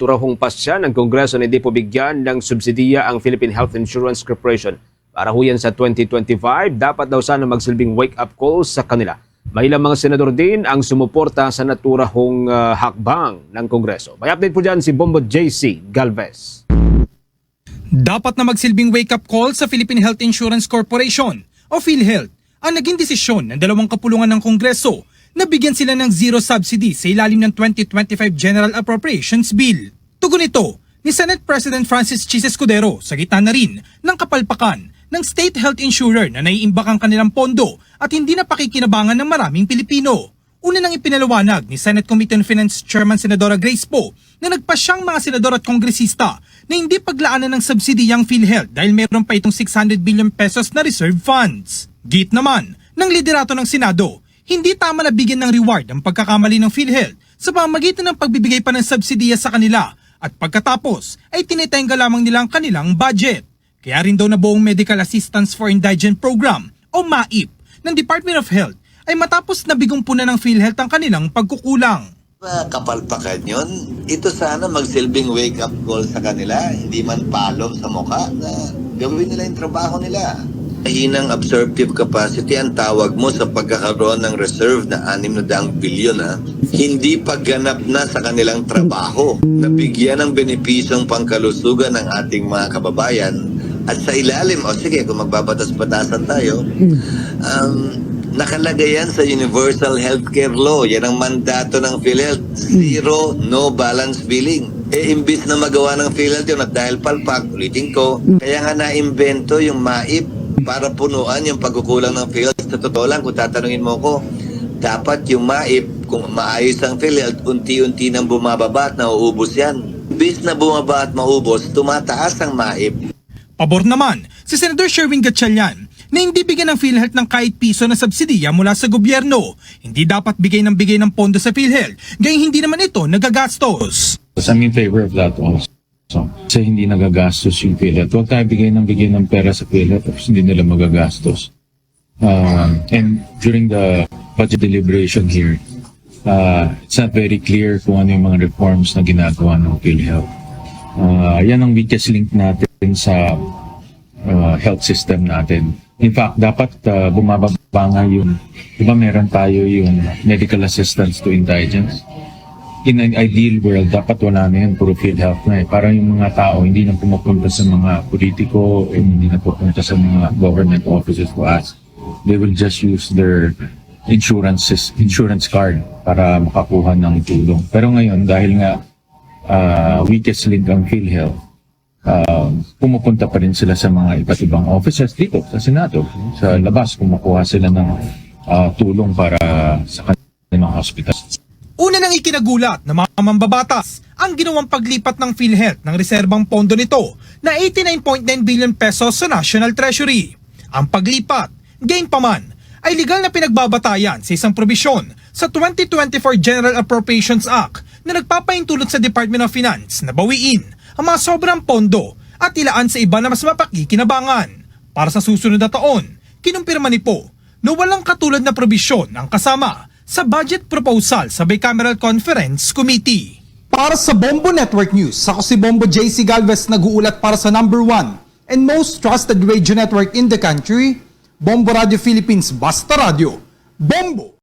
Turahong pasya ng Kongreso na hindi po bigyan ng subsidiya ang Philippine Health Insurance Corporation. Para ho yan sa 2025, dapat daw sana magsilbing wake-up call sa kanila. May ilang mga senador din ang sumuporta sa naturahong uh, hakbang ng Kongreso. May update po dyan si Bombo JC Galvez. Dapat na magsilbing wake-up call sa Philippine Health Insurance Corporation o PhilHealth ang naging desisyon ng dalawang kapulungan ng Kongreso na bigyan sila ng zero subsidy sa ilalim ng 2025 General Appropriations Bill. Tugon ito ni Senate President Francis Chis Escudero sa gitna na rin ng kapalpakan ng state health insurer na naiimbak ang kanilang pondo at hindi na pakikinabangan ng maraming Pilipino. Una nang ipinalawanag ni Senate Committee on Finance Chairman Senadora Grace Poe na nagpasyang mga senador at kongresista na hindi paglaanan ng subsidiyang PhilHealth dahil meron pa itong 600 billion pesos na reserve funds. Git naman ng liderato ng Senado, hindi tama na bigyan ng reward ang pagkakamali ng PhilHealth sa pamamagitan ng pagbibigay pa ng subsidiya sa kanila at pagkatapos ay tinitenga lamang nila ang kanilang budget. Kaya rin daw na buong Medical Assistance for Indigent Program o MAIP ng Department of Health ay matapos na bigong puna ng PhilHealth ang kanilang pagkukulang. Mga kapalpakan yun, ito sana magsilbing wake-up call sa kanila, hindi man palom sa mukha na gawin nila yung trabaho nila. Hinang absorptive capacity ang tawag mo sa pagkakaroon ng reserve na 600 bilyon ha. Hindi pagganap na sa kanilang trabaho. Nabigyan ng benepisyong pangkalusugan ng ating mga kababayan at sa ilalim, o sige, kung magbabatas-batasan tayo, um, nakalagay yan sa Universal Healthcare Law. Yan ang mandato ng PhilHealth. Zero, no balance billing. Eh, imbis na magawa ng PhilHealth yun at dahil palpak, ulitin ko, kaya nga na-invento yung MAIP para punuan yung pagkukulang ng PhilHealth. Sa totoo lang, kung tatanungin mo ko, dapat yung MAIP, kung maayos ang PhilHealth, unti-unti nang bumababa at nauubos yan. Imbis na bumaba at maubos, tumataas ang MAIP. Pabor naman si Senator Sherwin Gatchalian na hindi bigyan ng PhilHealth ng kahit piso na subsidiya mula sa gobyerno. Hindi dapat bigay ng bigay ng pondo sa PhilHealth, gayong hindi naman ito nagagastos. I'm in favor of that also. Kasi hindi nagagastos yung PhilHealth. Huwag tayo bigay ng bigay ng pera sa PhilHealth tapos hindi nila magagastos. Um, and during the budget deliberation here, uh, it's not very clear kung ano yung mga reforms na ginagawa ng PhilHealth. Uh, yan ang weakest link natin sa uh, health system natin. In fact, dapat uh, bumababa nga yung, di ba meron tayo yung medical assistance to indigents? In an ideal world, dapat wala na yun, puro PhilHealth na eh. Parang yung mga tao, hindi na pumupunta sa mga politiko, eh, hindi na pupunta sa mga government offices to ask. They will just use their insurance insurance card para makakuha ng tulong. Pero ngayon, dahil nga uh, weakest link ang PhilHealth, uh, pumupunta pa rin sila sa mga iba't ibang offices dito sa Senado. Sa labas, kumukuha sila ng uh, tulong para sa kanilang hospital. Una nang ikinagulat ng mga mambabatas ang ginawang paglipat ng PhilHealth ng reserbang pondo nito na 89.9 billion pesos sa National Treasury. Ang paglipat, gain pa man, ay legal na pinagbabatayan sa isang probisyon sa 2024 General Appropriations Act na nagpapahintulot sa Department of Finance na bawiin ang mga sobrang pondo at ilaan sa iba na mas mapakikinabangan. Para sa susunod na taon, kinumpirma ni Po na walang katulad na probisyon ang kasama sa budget proposal sa Bicameral Conference Committee. Para sa Bombo Network News, ako si Bombo JC Galvez nag-uulat para sa number one and most trusted radio network in the country, Bombo Radio Philippines Basta Radio. Bombo!